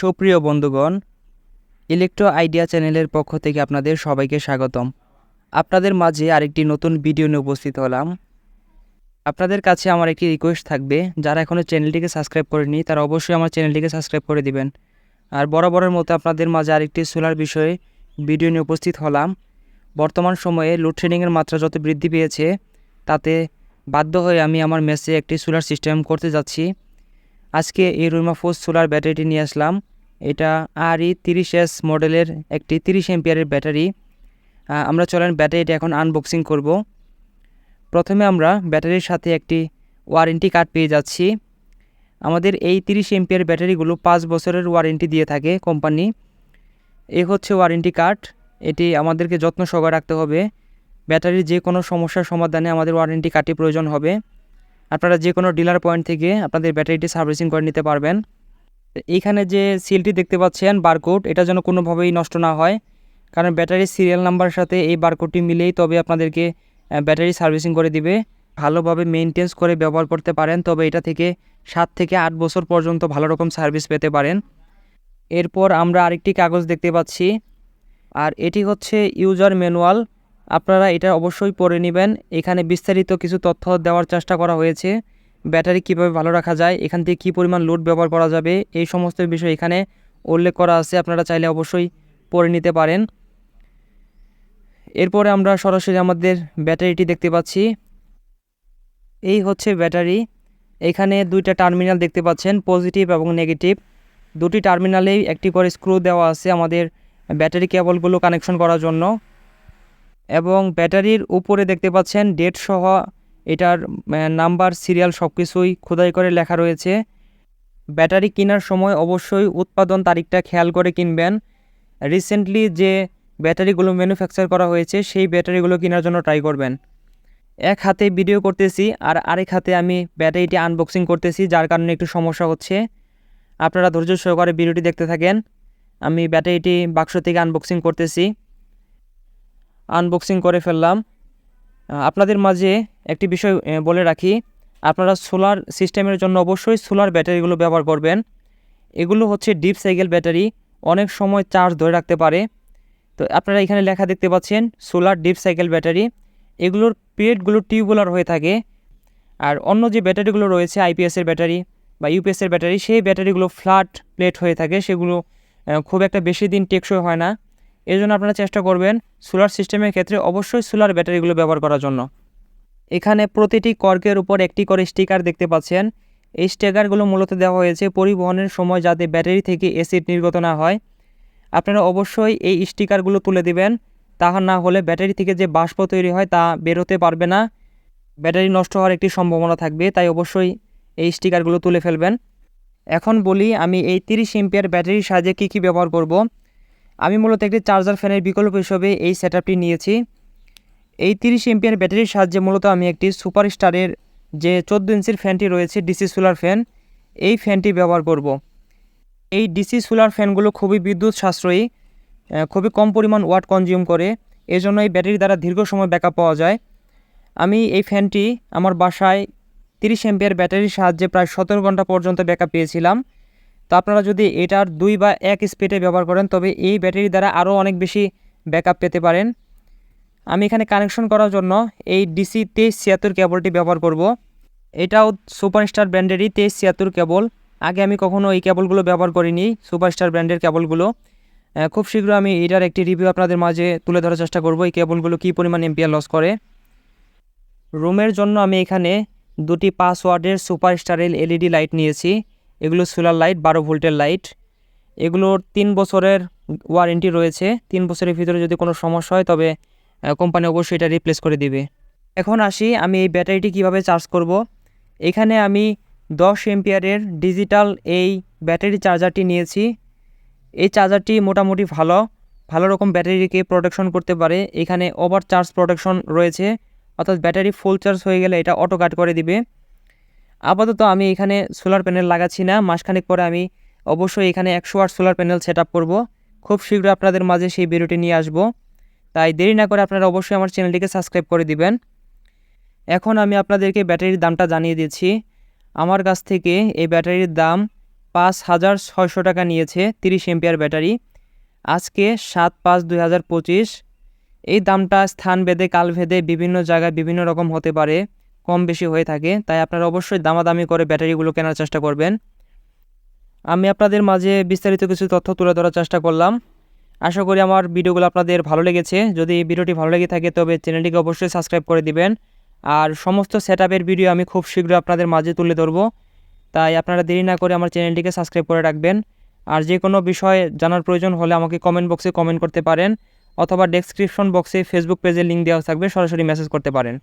সুপ্রিয় বন্ধুগণ electro idea চ্যানেলের পক্ষ থেকে আপনাদের সবাইকে স্বাগতম। আপনাদের মাঝে আরেকটি নতুন ভিডিও নিয়ে উপস্থিত হলাম। আপনাদের কাছে আমার একটি রিকোয়েস্ট থাকবে, যারা এখনও চ্যানেলটিকে সাবস্ক্রাইব করেনি তারা অবশ্যই আমার চ্যানেলটিকে সাবস্ক্রাইব করে দিবেন। আর বরাবরের মতো আপনাদের মাঝে আরেকটি সোলার বিষয়ে ভিডিও নিয়ে উপস্থিত হলাম। বর্তমান সময়ে লোডশেডিংয়ের মাত্রা যত বৃদ্ধি পেয়েছে, তাতে বাধ্য হয়ে আমি আমার মেসে একটি সোলার সিস্টেম করতে যাচ্ছি। আজকে এই রুমাফোস সোলার ব্যাটারিটি নিয়ে আসলাম। এটা আরই তিরিশ এস মডেলের একটি তিরিশ এমপিয়ারের ব্যাটারি। আমরা চলেন ব্যাটারিটা এখন আনবক্সিং করব। প্রথমে আমরা ব্যাটারির সাথে একটি ওয়ারেন্টি কার্ড পেয়ে যাচ্ছি। আমাদের এই তিরিশ এমপিয়ার ব্যাটারিগুলো পাঁচ বছরের ওয়ারেন্টি দিয়ে থাকে কোম্পানি এই হচ্ছে ওয়ারেন্টি কার্ড এটি আমাদেরকে যত্ন সহকারে রাখতে হবে। ব্যাটারির যে কোনো সমস্যার সমাধানে আমাদের ওয়ারেন্টি কার্ডটি প্রয়োজন হবে। আপনারা যে কোনো ডিলার পয়েন্ট থেকে আপনাদের ব্যাটারিটি সার্ভিসিং করে নিতে পারবেন। এইখানে যে সিলটি দেখতে পাচ্ছেন, বারকোড, এটা যেন কোনোভাবেই নষ্ট না হয়। কারণ ব্যাটারির সিরিয়াল নাম্বারের সাথে এই বারকোডটি মিলেই তবে আপনাদেরকে ব্যাটারি সার্ভিসিং করে দিবে। ভালোভাবে মেনটেন্স করে ব্যবহার করতে পারেন, তবে এটা থেকে সাত থেকে আট বছর পর্যন্ত ভালো রকম সার্ভিস পেতে পারেন। এরপর আমরা আরেকটি কাগজ দেখতে পাচ্ছি, আর এটি হচ্ছে ইউজার ম্যানুয়াল। আপনারা এটা অবশ্যই পড়ে নেবেন। এখানে বিস্তারিত কিছু তথ্য দেওয়ার চেষ্টা করা হয়েছে। ব্যাটারি কীভাবে ভালো রাখা যায়, এখান থেকে কী পরিমাণ লোড ব্যবহার করা যাবে, এই সমস্ত বিষয় এখানে উল্লেখ করা আছে, আপনারা চাইলে অবশ্যই পড়ে নিতে পারেন। এরপরে আমরা সরাসরি আমাদের ব্যাটারিটি দেখতে পাচ্ছি। এই হচ্ছে ব্যাটারি। এখানে দুইটা টার্মিনাল দেখতে পাচ্ছেন, পজিটিভ এবং নেগেটিভ। দুটি টার্মিনালেই একটি করে স্ক্রু দেওয়া আছে আমাদের ব্যাটারি কেবলগুলো কানেকশন করার জন্য। এবং ব্যাটারির উপরে দেখতে পাচ্ছেন, ডেট সহ এটার নাম্বার, সিরিয়াল সব কিছুই খোদাই করে লেখা রয়েছে। ব্যাটারি কেনার সময় অবশ্যই উৎপাদন তারিখটা খেয়াল করে কিনবেন। রিসেন্টলি যে ব্যাটারিগুলো ম্যানুফ্যাকচার করা হয়েছে, সেই ব্যাটারিগুলো কেনার জন্য ট্রাই করবেন। এক হাতে ভিডিও করতেছি আর আরেক হাতে আমি ব্যাটারিটি আনবক্সিং করতেছি, যার কারণে একটু সমস্যা হচ্ছে। আপনারা ধৈর্য সহকারে ভিডিওটি দেখতে থাকেন। আমি ব্যাটারিটি বাক্স থেকে আনবক্সিং করতেছি। আনবক্সিং করে ফেললাম। আপনাদের মাঝে একটি বিষয় বলে রাখি। আপনারা সোলার সিস্টেমের জন্য অবশ্যই সোলার ব্যাটারিগুলো ব্যবহার করবেন। এগুলো হচ্ছে ডিপ সাইকেল ব্যাটারি, অনেক সময় চার্জ ধরে রাখতে পারে। তো আপনারা এখানে লেখা দেখতে পাচ্ছেন, সোলার ডিপ সাইকেল ব্যাটারি। এগুলোর প্লেটগুলো টিউবুলার হয়ে থাকে। আর অন্য যে ব্যাটারিগুলো রয়েছে আইপিএসের ব্যাটারি বা ইউপিএসের ব্যাটারি, সেই ব্যাটারিগুলো ফ্ল্যাট প্লেট হয়ে থাকে। সেগুলো খুব একটা বেশি দিন টেকসই হয় না। এই জন্য আপনারা চেষ্টা করবেন সোলার সিস্টেমের ক্ষেত্রে অবশ্যই সোলার ব্যাটারিগুলো ব্যবহার করার জন্য। এখানে প্রতিটি কর্কের উপর একটি করে স্টিকার দেখতে পাচ্ছেন। এই স্টিকারগুলো মূলত দেওয়া হয়েছে পরিবহনের সময় যাতে ব্যাটারি থেকে অ্যাসিড নির্গত না হয়। আপনারা অবশ্যই এই স্টিকারগুলো তুলে দিবেন। তাহা না হলে ব্যাটারি থেকে যে বাষ্প তৈরি হয় তা বেরোতে পারবে না। ব্যাটারি নষ্ট হওয়ার একটি সম্ভাবনা থাকবে, তাই অবশ্যই এই স্টিকারগুলো তুলে ফেলবেন। এখন বলি আমি এই তিরিশ এমপিয়ার ব্যাটারির সাহায্যে কী কী ব্যবহার করব। আমি মূলত একটি চার্জার ফ্যানের বিকল্প হিসেবে এই সেটআপটি নিয়েছি। এই তিরিশ এমপিয়ার ব্যাটারির সাহায্যে মূলত আমি একটি সুপার স্টারের যে চোদ্দ ইঞ্চির ফ্যানটি রয়েছে, ডিসি সোলার ফ্যান, এই ফ্যানটি ব্যবহার করব। এই ডিসি সোলার ফ্যানগুলো খুবই বিদ্যুৎ সাশ্রয়ী খুবই কম পরিমাণ ওয়াট কনজিউম করে, এজন্য এই ব্যাটারি দ্বারা দীর্ঘ সময় ব্যাকআপ পাওয়া যায়। আমি এই ফ্যানটি আমার বাসায় তিরিশ এমপিয়ার ব্যাটারির সাহায্যে প্রায় সতেরো ঘণ্টা পর্যন্ত ব্যাকআপ পেয়েছিলাম। তো আপনারা যদি এটার দুই বা এক স্পিডে ব্যবহার করেন, তবে এই ব্যাটারি দ্বারা আরও অনেক বেশি ব্যাকআপ পেতে পারেন। আমি এখানে কানেকশন করার জন্য এই ডিসি তেইশ ছিয়াত্তর কেবলটি ব্যবহার করব। এটাও সুপারস্টার ব্র্যান্ডেরই তেইশ ছিয়াত্তর কেবল আগে আমি কখনো এই কেবলগুলো ব্যবহার করিনি সুপারস্টার ব্র্যান্ডের কেবলগুলো খুব শীঘ্র আমি এটার একটি রিভিউ আপনাদের মাঝে তুলে ধরার চেষ্টা করব, এই কেবলগুলো কী পরিমাণ এম্পিয়ার লস করে। রুমের জন্য আমি এখানে দুটি পাঁচ ওয়ার্ডের সুপারস্টারের এলইডি লাইট নিয়েছি। এগুলো সোলার লাইট, বারো ভোল্টের লাইট। এগুলোর তিন বছরের ওয়ারেন্টি রয়েছে। তিন বছরের ভিতরে যদি কোনো সমস্যা হয়, তবে কোম্পানি অবশ্যই এটা রিপ্লেস করে দিবে। এখন আসি আমি এই ব্যাটারিটি কীভাবে চার্জ করব। এখানে আমি দশ এম্পিয়ারের ডিজিটাল এই ব্যাটারি চার্জারটি নিয়েছি। এই চার্জারটি মোটামুটি ভালো। ভালো রকম ব্যাটারিকে প্রোটেকশন করতে পারে। এখানে ওভার চার্জ প্রোটেকশন রয়েছে। অর্থাৎ ব্যাটারি ফুল চার্জ হয়ে গেলে এটা অটো কাট করে দিবে। আপাতত আমি এখানে সোলার প্যানেল লাগাচ্ছি না, মাসখানেক পরে আমি অবশ্যই এখানে একশো watt solar panel set up করব। খুব শীঘ্র আপনাদের মাঝে সেই ভিডিওটি নিয়ে আসব। তাই দেরি না করে আপনারা অবশ্যই আমার চ্যানেলটিকে সাবস্ক্রাইব করে দিবেন। এখন আমি আপনাদেরকে ব্যাটারির দামটা জানিয়ে দিচ্ছি। আমার কাছ থেকে এই ব্যাটারির দাম পাঁচ হাজার ছয়শো টাকা নিয়েছে, তিরিশ এমপিয়ার ব্যাটারি। আজকে সাত পাঁচ দুই হাজার পঁচিশ। এই দামটা স্থান ভেদে কাল ভেদে বিভিন্ন জায়গায় বিভিন্ন রকম হতে পারে। কম বেশি হয়ে থাকে, তাই আপনারা অবশ্যই দামাদামি করে ব্যাটারিগুলো কেনার চেষ্টা করবেন। আমি আপনাদের মাঝে বিস্তারিত কিছু তথ্য তুলে ধরার চেষ্টা করলাম। আশা করি আমার ভিডিওগুলো আপনাদের ভালো লেগেছে। যদি ভিডিওটি ভালো লেগে থাকে, তবে চ্যানেলটিকে অবশ্যই সাবস্ক্রাইব করে দিবেন। আর সমস্ত সেট ভিডিও আমি খুব শীঘ্রই আপনাদের মাঝে তুলে ধরবো। তাই আপনারা দেরি না করে আমার চ্যানেলটিকে সাবস্ক্রাইব করে রাখবেন। আর যে কোনো বিষয় জানার প্রয়োজন হলে আমাকে কমেন্ট বক্সে কমেন্ট করতে পারেন, অথবা ডেসক্রিপশন বক্সে ফেসবুক পেজের লিঙ্ক দেওয়া থাকবে, সরাসরি মেসেজ করতে পারেন।